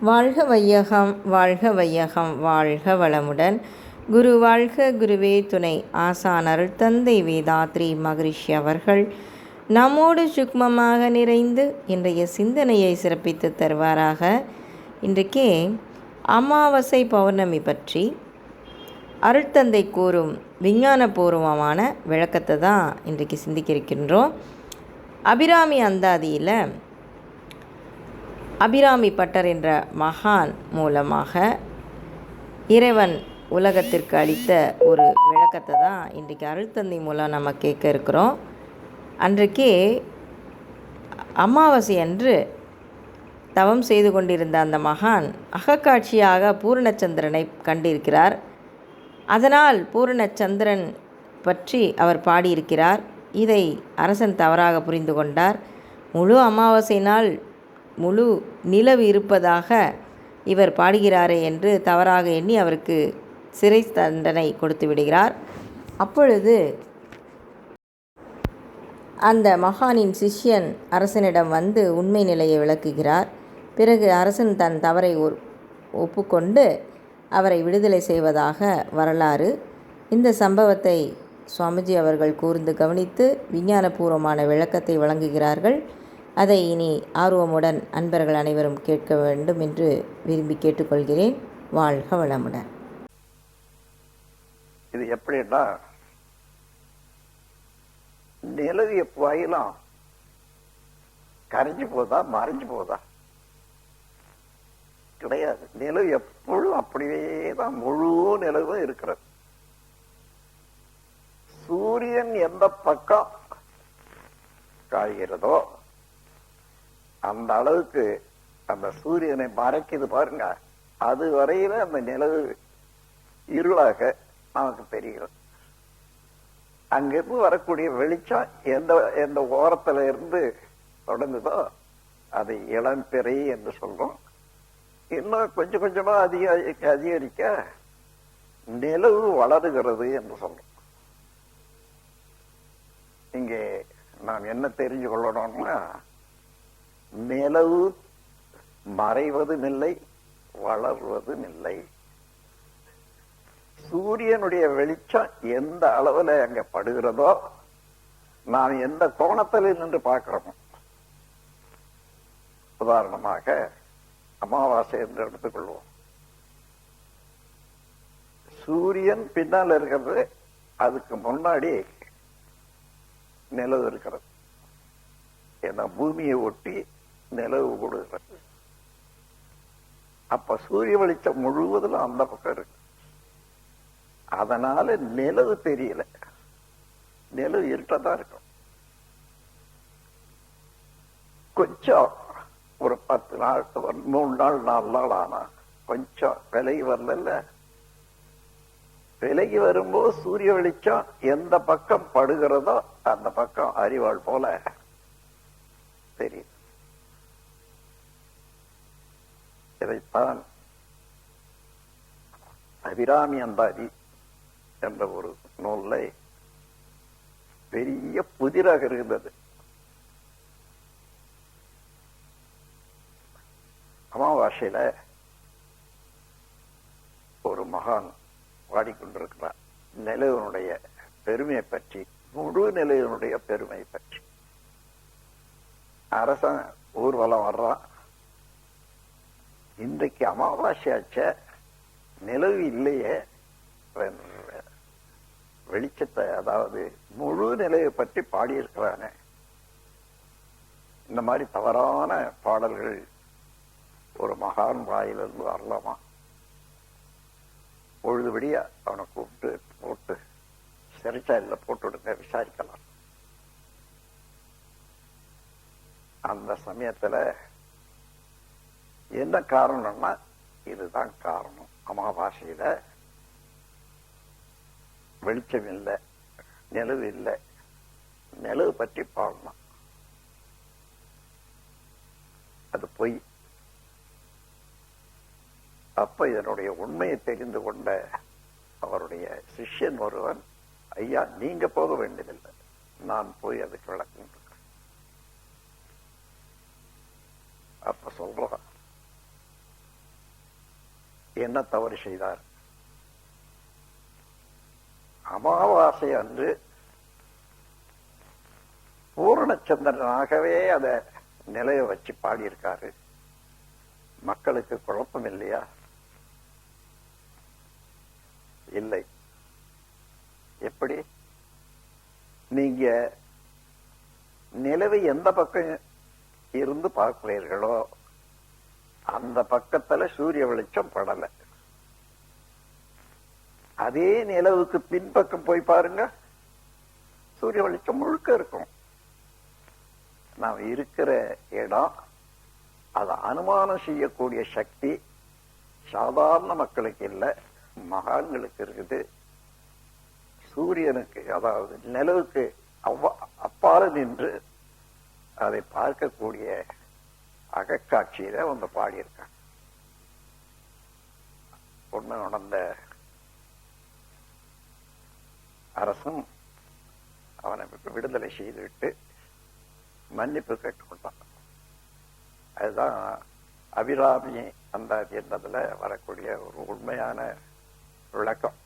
வாழ்க வையகம் வாழ்க வையகம் வாழ்க வளமுடன். குரு வாழ்க குருவே துணை. ஆசான் அருள் தந்தை வேதாத்ரி மகரிஷி அவர்கள். நம்மோடு சுக்மமாக நிறைந்து இன்றைய சிந்தனையை சிறப்பித்து தருவாராக. இன்றைக்கே அமாவாசை பௌர்ணமி பற்றி அருட்தந்தை கூறும் விஞ்ஞானபூர்வமான விளக்கத்தை தான் இன்றைக்கு சிந்திக்க இருக்கின்றோம். அபிராமி அந்தாதியில் அபிராமி பட்டர் என்ற மகான் மூலமாக இறைவன் உலகத்திற்கு அளித்த ஒரு விளக்கத்தை தான் இன்றைக்கு அருள்தந்தை மூலம் நம்ம கேட்க இருக்கிறோம். அன்றைக்கே அமாவாசை அன்று தவம் செய்து கொண்டிருந்த அந்த மகான் அகக்காட்சியாக பூர்ணச்சந்திரனை கண்டிருக்கிறார். அதனால் பூர்ணச்சந்திரன் பற்றி அவர் பாடியிருக்கிறார். இதை அரசன் தவறாக புரிந்து கொண்டார். முழு அமாவாசை நாள் முழு நிலவு இருப்பதாக இவர் பாடுகிறாரே என்று தவறாக எண்ணி அவருக்கு சிறை தண்டனை கொடுத்து விடுகிறார். அப்பொழுது அந்த மகானின் சிஷ்யன் அரசனிடம் வந்து உண்மை நிலையை விளக்குகிறார். பிறகு அரசன் தன் தவறை ஒப்புக்கொண்டு அவரை விடுதலை செய்வதாக வரலாறு. இந்த சம்பவத்தை சுவாமிஜி அவர்கள் கூர்ந்து கவனித்து விஞ்ஞானபூர்வமான விளக்கத்தை வழங்குகிறார்கள். அதை இனி ஆர்வமுடன் அன்பர்கள் அனைவரும் கேட்க வேண்டும் என்று விரும்பி கேட்டுக்கொள்கிறேன். வாழ்க வளமுடன். இது எப்படின்னா நிலவிய புயலாம் கரைஞ்சு போதா மறைஞ்சு போதா கிடையாது. நிலவு எப்பொழுதும் அப்படியே தான் முழு நிலவும் இருக்கிறது. சூரியன் எந்த பக்கம் காய்கிறதோ அந்த அளவுக்கு அந்த சூரியனை மறைக்குது பாருங்க. அது வரையில அந்த நிலவு இருளாக நமக்கு தெரிகிறது. அங்கிருந்து வரக்கூடிய வெளிச்சம் எந்த எந்த ஓரத்துல இருந்து தொடங்குதோ அது இளம்பிறை என்று சொல்றோம். இன்னும் கொஞ்சம் கொஞ்சமா அதிக அதிகரிக்க நிலவு வளருகிறது என்று சொல்றோம். இங்கே நாம் என்ன தெரிஞ்சு கொள்ளணும்னா நிலவு மறைவதும் இல்லை வளர்வதும் இல்லை சூரியனுடைய வெளிச்சம் எந்த அளவுல அங்க படுகிறதோ நாம் எந்த கோணத்தில் நின்று பார்க்கிறோமோ. உதாரணமாக அமாவாசை என்று எடுத்துக்கொள்வோம். சூரியன் பின்னால் இருக்கிறது அதுக்கு முன்னாடி நிலவு இருக்கிறது. ஏன்னா பூமியை ஒட்டி நிலவு கொடுக்கிறது அப்ப சூரிய வெளிச்சம் முழுவதும் அந்த பக்கம் இருக்கு. அதனால நிலவு தெரியல. நிலவு இருட்டதான் இருக்கும். கொஞ்சம் ஒரு பத்து நாள் மூணு நாள் நாலு நாள் ஆனா கொஞ்சம் விலகி வரல விலகி வரும்போது சூரிய வெளிச்சம் எந்த பக்கம் படுகிறதோ அந்த பக்கம் அறிவாள் போல தெரியும் இதைத்தான் அபிராமி அந்தாதி என்ற ஒரு நூல்ல பெரிய புதிராக இருந்தது. அமாவாசையில ஒரு மகான் பாடிக்கொண்டிருக்கிறார் நிலவனுடைய பெருமையை பற்றி முழு நிலையனுடைய பெருமை பற்றி. அரசன் ஊர்வலம் வர்றான். இன்றைக்கு அமாவாசையாச்ச நிலவு இல்லையே வெளிச்சத்தை அதாவது முழு நிலையை பற்றி பாடியிருக்கிறானே. இந்த மாதிரி தவறான பாடல்கள் ஒரு மகான் வாயிலிருந்து வரலாமா? பொழுதுபடியா அவனை கூப்பிட்டு போட்டு சிறைச்சாலையில் போட்டு விடுங்க விசாரிக்கலாம். அந்த சமயத்துல என்ன காரணம்னா இதுதான் காரணம். அமாவாசையில வெளிச்சம் இல்லை நிலவு இல்லை. நிலவு பற்றி பாடணும் அது பொய். அப்ப இதனுடைய உண்மையை தெரிந்து கொண்ட அவருடைய சிஷ்யன் ஒருவன் ஐயா நீங்க போக வேண்டியதில்லை. நான் போய் அதுக்கு விளக்கம் அப்ப சொல்றான் என்ன தவறு செய்தார்? அமாவாசை அன்று பூரணச்சந்திரனாகவே அதை நிலைய வச்சு பாடியிருக்காரு. மக்களுக்கு குழப்பம் இல்லையா? இல்லை. எப்படி? நீங்க நிலவை எந்த பக்கம் இருந்து பார்க்கிறீர்களோ அந்த பக்கத்துல சூரிய வெளிச்சம் படல. அதே நிலவுக்கு பின்பக்கம் போய் பாருங்க. சூரிய வெளிச்சம் முழுக்க இருக்கும். நாம் இருக்கிற இடம் அதை அனுமானம் செய்யக்கூடிய சக்தி சாதாரண மக்களுக்கு இல்லை மகான்களுக்கு இருக்குது. சூரியனுக்கு அதாவது நிலவுக்கு அவ்வா அப்பால நின்று அதை பார்க்கக்கூடிய அகக்காட்சியில வந்து பாடியிருக்காங்க. ஒண்ணு நடந்த அரசும் அவனை விடுதலை செய்துவிட்டு மன்னிப்பு கேட்டுக்கொண்டான் அதுதான் அபிராமி அந்த என்றதுல வரக்கூடிய ஒரு உண்மையான விளக்கம்.